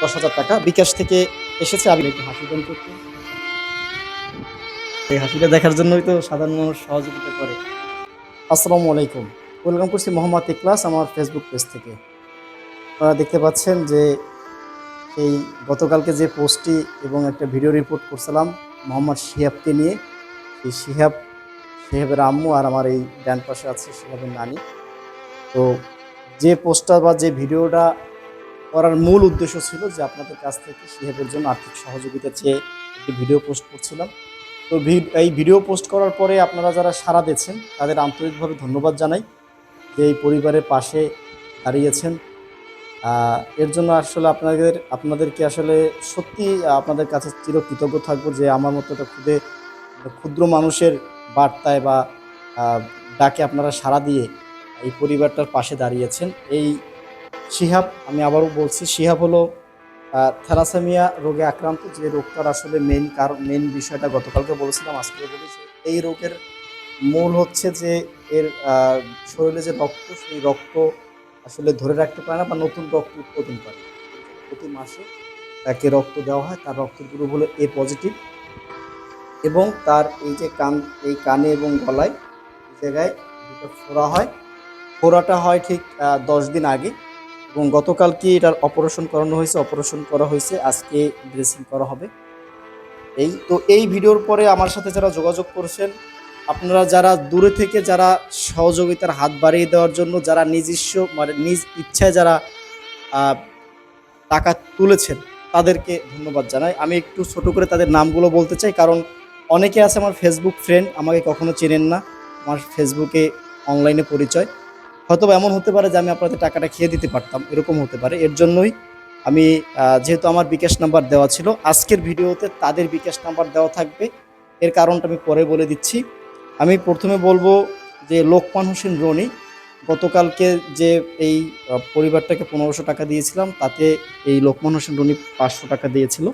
দশ হাজার টাকা। বিকাশ থেকে এসেছে আমি একটু হাসি দেন করতে এই হাসিটা দেখার জন্যই তো সাধারণ মানুষ সহযোগিতা করে। আসসালামু আলাইকুম। ওয়েলকাম করছি মোহাম্মদ ইকলাস, আমার ফেসবুক পেজ থেকে। আপনারা দেখতে পাচ্ছেন যে এই গতকালকে যে পোস্টটি এবং একটা ভিডিও রিপোর্ট করছিলাম মোহাম্মদ শিহাবকে নিয়ে। এই শিহাব, শিহাবের আম্মু আর আমার এই ডান পাশে আছে শিহাবের নানি। তো যে পোস্টটা বা যে ভিডিওটা করার মূল উদ্দেশ্য ছিল যে আপনাদের কাছ থেকে শিহাবের জন্য আর্থিক সহযোগিতা চেয়ে একটি ভিডিও পোস্ট করছিলাম। তো এই ভিডিও পোস্ট করার পরে আপনারা যারা সাড়া দিয়েছেন, তাদের আন্তরিকভাবে ধন্যবাদ জানাই যে এই পরিবারের পাশে দাঁড়িয়েছেন। এর জন্য আসলে আপনাদের, আপনাদেরকে আসলে সত্যি আপনাদের কাছে চিরকৃতজ্ঞ থাকব যে আমার মতো একটা ক্ষুদে, ক্ষুদ্র মানুষের বার্তায় বা ডাকে আপনারা সাড়া দিয়ে এই পরিবারটার পাশে দাঁড়িয়েছেন। এই শিহাব, আমি আবারও বলছি, শিহাব হলো থ্যালাসেমিয়া রোগে আক্রান্ত, যে রোগটার আসলে মেন কারণ মেন বিষয়টা গতকালকে বলেছিলাম, আজকে বলেছি। এই রোগের মূল হচ্ছে যে এর শরীরে যে রক্ত, সেই রক্ত আসলে ধরে রাখতে পারে না বা নতুন রক্ত উৎপাদন করে। প্রতি মাসে তাকে রক্ত দেওয়া হয়, তার রক্তের গ্রুপ হলো এ পজিটিভ এবং তার এই যে কান, এই কানে এবং গলায় জায়গায় দুটো ফোড়া হয়। ফোড়াটা হয় ঠিক দশ দিন আগে। এবং গতকাল কি এটার অপারেশন করানো হয়েছে? অপারেশন করা হয়েছে। আজকে ড্রেসিং করা হবে। এই তো এই ভিডিওর পরে আমার সাথে যারা যোগাযোগ করছেন, আপনারা যারা দূরে থেকে যারা সহযোগিতার হাত বাড়িয়ে দেওয়ার জন্য, যারা নিজস্ব মানে নিজ ইচ্ছায় যারা টাকা তুলেছেন, তাদেরকে ধন্যবাদ জানাই। আমি একটু ছোট করে তাদের নামগুলো বলতে চাই, কারণ অনেকে আছে আমার ফেসবুক ফ্রেন্ড আমাকে কখনো চেনেন না। আমার ফেসবুকে অনলাইনে পরিচয়। হয়তো এমন হতে পারে যে আমি আপনাদের টাকাটা খেয়ে দিতে পারতাম, এরকম হতে পারে। এর জন্যই আমি যেহেতু আমার বিকাশ নাম্বার দেওয়া ছিল, আজকের ভিডিওতে তাদের বিকাশ নাম্বার দেওয়া থাকবে। এর কারণটা আমি পরে বলে দিচ্ছি। আমি প্রথমে বলব যে লোকমান হোসেন রনি গতকালকে যে এই পরিবারটাকে পনেরোশো টাকা দিয়েছিলাম, তাতে এই লোকমান হোসেন রনি পাঁচশো টাকা দিয়েছিল।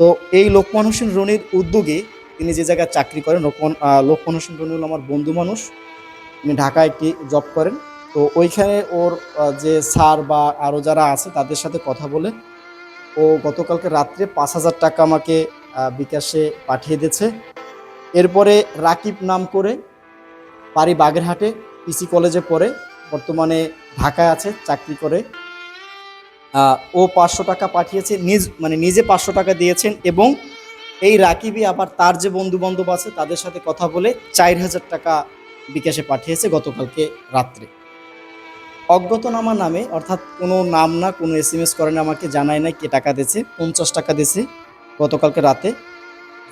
তো এই লোকমান হোসেন রনির উদ্যোগে তিনি যে জায়গায় চাকরি করেন, লোকমান লোকমান হোসেন রনি হল আমার বন্ধু মানুষ। তিনি ঢাকায় একটি জব করেন। তো ওইখানে ওর যে স্যার বা আরও যারা আছে তাদের সাথে কথা বলে ও গতকালকে রাত্রে পাঁচ হাজার টাকা আমাকে বিকাশে পাঠিয়ে দিয়েছে। এরপরে রাকিব নাম করে পারি বাগেরহাটে পিসি কলেজে পড়ে, বর্তমানে ঢাকায় আছে, চাকরি করে। ও পাঁচশো টাকা পাঠিয়েছে, নিজ মানে নিজে পাঁচশো টাকা দিয়েছেন এবং এই রাকিবই আবার তার যে বন্ধু বান্ধব আছে তাদের সাথে কথা বলে চার হাজার টাকা বিকাশে পাঠিয়েছে গতকালকে রাত্রে। অজ্ঞাতনামা নামে, অর্থাৎ কোনো নাম না, কোনো এস এম এস করেন, আমাকে জানায় না কে টাকা দিয়েছে, পঞ্চাশ টাকা দিয়েছে গতকালকে রাতে।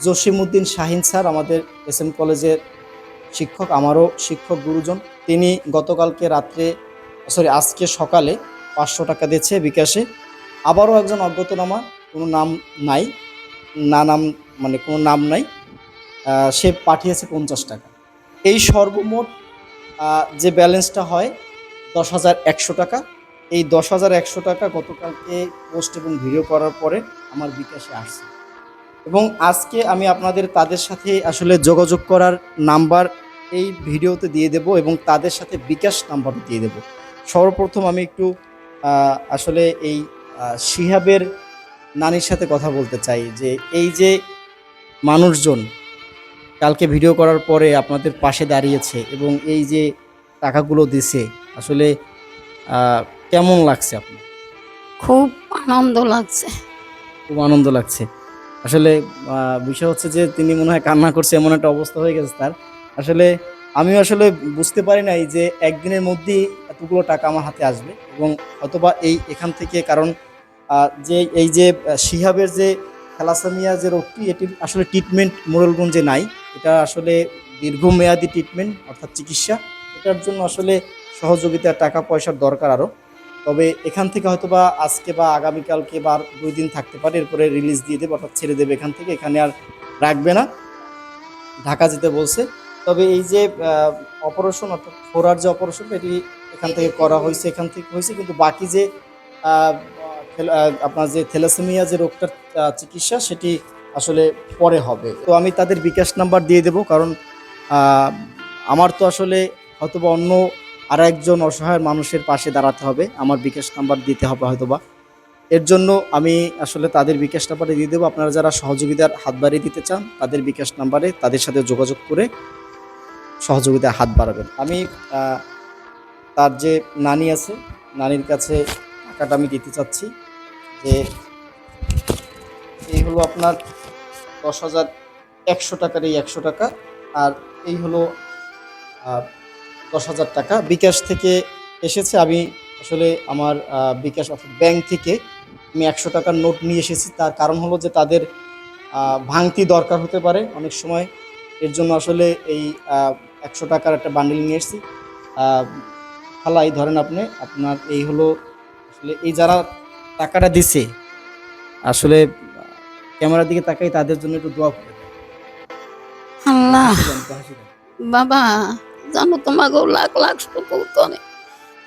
জসিমউদ্দিন শাহিন স্যার, আমাদের এস এম কলেজের শিক্ষক, আমারও শিক্ষক গুরুজন, তিনি গতকালকে রাত্রে, সরি, আজকে সকালে পাঁচশো টাকা দিয়েছে বিকাশে। আবারও একজন অজ্ঞাতনামা, কোনো নাম নাই, না নাম মানে কোনো নাম নাই সে পাঠিয়েছে পঞ্চাশ টাকা। এই সর্বমোট যে ব্যালেন্সটা হয় দশ হাজার একশো টাকা। এই দশ হাজার একশো টাকা গতকালকে পোস্ট এবং ভিডিও করার পরে আমার বিকাশে আসছে। এবং আজকে আমি আপনাদের তাদের সাথে আসলে যোগাযোগ করার নাম্বার এই ভিডিওতে দিয়ে দেব এবং তাদের সাথে বিকাশ নাম্বারও দিয়ে দেব। সর্বপ্রথম আমি একটু আসলে এই শিহাবের নানির সাথে কথা বলতে চাই যে এই যে মানুষজন কালকে ভিডিও করার পরে আপনাদের পাশে দাঁড়িয়েছে এবং এই যে টাকাগুলো দিছে আসলে কেমন লাগছে আপনার? খুব আনন্দ লাগছে। খুব আনন্দ লাগছে। আসলে বিষয় হচ্ছে যে তিনি মনে হয় কান্না করছে এমন একটা অবস্থা হয়ে গেছে তার। আসলে আমি আসলে বুঝতে পারি নাই যে একদিনের মধ্যেই এতগুলো টাকা আমার হাতে আসবে এবং অথবা এই এখান থেকে কারণ যে এই যে শিহাবের যে থ্যালাসেমিয়া যে রোগটি এটির আসলে ট্রিটমেন্ট মোরেলগঞ্জে নাই। এটা আসলে দীর্ঘমেয়াদী ট্রিটমেন্ট অর্থাৎ চিকিৎসা। এটার জন্য আসলে সহযোগিতা, টাকা, পয়সার দরকার আরও তবে এখান থেকে হয়তো বা আজকে বা আগামীকালকে বা দুই দিন থাকতে পারে, এরপরে রিলিজ দিয়ে দেবে, অর্থাৎ ছেড়ে দেবে এখান থেকে। এখানে আর রাখবে না। ঢাকা যেতে বলছে। তবে এই যে অপারেশন অর্থাৎ ফোরার যে অপারেশন এটি এখান থেকে করা হয়েছে, এখান থেকে হয়েছে। কিন্তু বাকি যে আপনার যে থ্যালাসেমিয়া যে রোগটার চিকিৎসা, সেটি আসলে পরে হবে। তো আমি তাদের বিকাশ নাম্বার দিয়ে দেব কারণ আমার তো আসলে হয়তোবা অন্য আর একজন অসহায় মানুষের পাশে দাঁড়াতে হবে। আমার বিকাশ নাম্বার দিতে হবে হয়তোবা। এর জন্য আমি আসলে তাদের বিকাশ নাম্বারে দিয়ে দেবো। আপনারা যারা সহযোগিতার হাত বাড়িয়ে দিতে চান, তাদের বিকাশ নাম্বারে তাদের সাথে যোগাযোগ করে সহযোগিতার হাত বাড়াবেন। আমি তার যে নানি আছে, নানির কাছে টাকাটা আমি দিতে চাচ্ছি যে, এই হলো আপনার দশ হাজার একশো টাকার এই একশো টাকা। আর এই হলো দশ হাজার টাকা। বিকাশ থেকে এসেছে আমি আসলে আমার বিকাশ অর্থাৎ ব্যাংক থেকে আমি একশো টাকার নোট নিয়ে এসেছি। তার কারণ হলো যে তাদের ভাঙতি দরকার হতে পারে অনেক সময়। এর জন্য আসলে এই একশো টাকার একটা বান্ডিল নিয়ে এসেছি। আহ, এই ধরেন আপনি আপনার এই হলো আসলে এই যারা টাকাটা দিছে আসলে ক্যামেরার দিকে তাকাই তাদের জন্য একটু দোয়া করে আল্লাহ। বাবা জানো তোমাকেও লাখ লাখ শুকুর করে।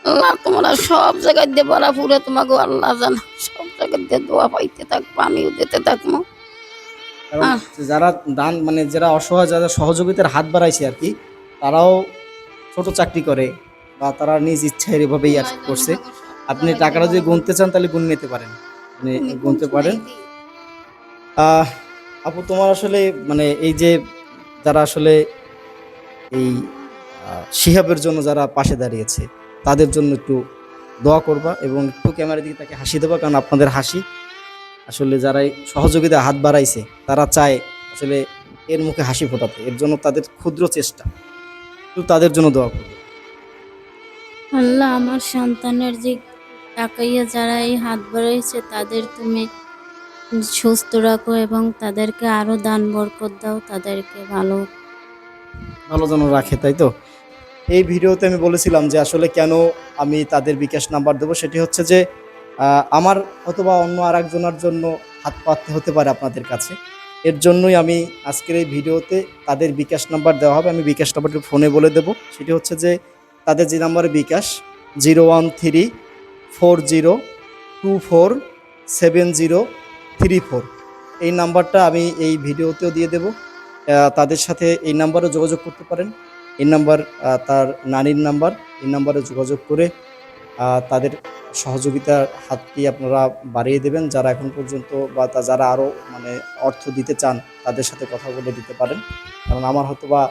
আল্লাহ তোমরা সব জায়গায় দিয়ে বলা পুরে তোমাকেও আল্লাহ জানো সব জায়গায় দিয়ে দোয়া পাইতে থাকব আমিও দিতে থাকব। যারা দান মানে যারা অসহায় যারা সহযোগিতার হাত বাড়াইছে আর কি তারাও ছোট চাকরি করে বা তারা নিজ ইচ্ছায় এভাবেই করছে। আপনি টাকাটা যদি গুনতে চান তাহলে গুনে নিতে পারেন। মানে গুনতে পারেন। আপু, তোমার আসলে মানে এই যে যারা আসলে এই শিহাবের জন্য যারা পাশে দাঁড়িয়েছে, তাদের জন্য একটু দোয়া করবা এবং একটু ক্যামেরার দিকে তাকে হাসি দেবা, কারণ আপনাদের হাসি আসলে যারা সহযোগিতা হাত বাড়াইছে, তারা চায় আসলে এর মুখে হাসি ফোটাতে। এর জন্য তাদের ক্ষুদ্র চেষ্টা। একটু তাদের জন্য দোয়া করবে। আল্লাহ, আমার সন্তানের যে টাকাইয়া যারা এই হাত বাড়াইছে, তাদের তুমি সুস্থ রাখো এবং তাদেরকে আরও দান বরকত দাও, তাদেরকে ভালো ভালো যেন রাখে, তাই তো? এই ভিডিওতে আমি বলেছিলাম যে আসলে কেন আমি তাদের বিকাশ নাম্বার দেবো, সেটি হচ্ছে যে আমার অথবা অন্য আর একজনের জন্য হাত পাততে হতে পারে আপনাদের কাছে। এর জন্যই আমি আজকের এই ভিডিওতে তাদের বিকাশ নাম্বার দেওয়া হবে। আমি বিকাশ নাম্বারটি ফোনে বলে দেবো। সেটি হচ্ছে যে, তাদের যে নাম্বারে bKash, zero one three four zero two four seven zero three four. এই নাম্বারটা আমি এই ভিডিওতেও দিয়ে দেবো। তাদের সাথে এই নাম্বারে যোগাযোগ করতে পারেন। এই নাম্বার তার নানির নাম্বার। এই নাম্বারে যোগাযোগ করে তাদের সহযোগিতার হাতটি আপনারা বাড়িয়ে দেবেন। যারা এখন পর্যন্ত বা তা যারা আরও মানে অর্থ দিতে চান, তাদের সাথে কথা বলে দিতে পারেন। কারণ আমার হয়তো বা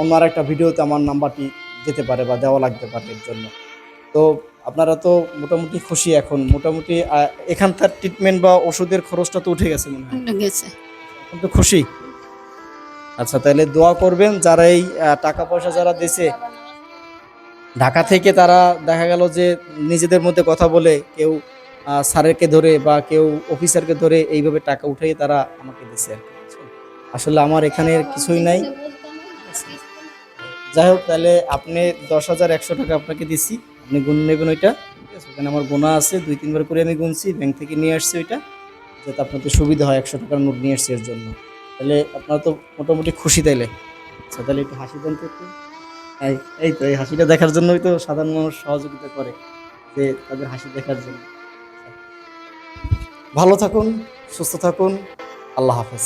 অন্য আর একটা ভিডিওতে আমার নাম্বারটি যেতে পারে বা দেওয়া লাগতে পারে এর জন্য। তো আপনারা তো মোটামুটি খুশি এখন। মোটামুটি এখানকার ট্রিটমেন্ট বা ওষুধের খরচটা তো উঠে গেছে মনে হয়। গেছে। তো খুশি। আচ্ছা তাহলে দোয়া করবেন যারা এই টাকা পয়সা যারা দিছে ঢাকা থেকে তারা দেখা গেল যে নিজেদের মধ্যে কথা বলে কেউ স্যারেরকে ধরে বা কেউ অফিসারকে ধরে এইভাবে টাকা উঠাই তারা আমাকে দিছে? আসলে আমার এখানে কিছুই নাই। যাই হোক তাহলে আপনি দশ হাজার একশো টাকা আপনাকে দিছি আপনি গুণ নেবেন ওইটা, ঠিক আছে? ওখানে আমার গোনা আছে, দুই, তিনবার করে আমি গুনছি, ব্যাংক থেকে নিয়ে আসছি ওইটা, যাতে আপনাদের সুবিধা হয়, একশো টাকার নোট নিয়ে আসছি এর জন্য। তাহলে আপনারা তো মোটামুটি খুশি তাইলে। আচ্ছা তাহলে একটু হাসি দেন তো এই তো, এই হাসিটা দেখার জন্যই তো সাধারণ মানুষ সহযোগিতা করে, যে তাদের হাসি দেখার জন্য। ভালো থাকুন, সুস্থ থাকুন, আল্লাহ হাফেজ।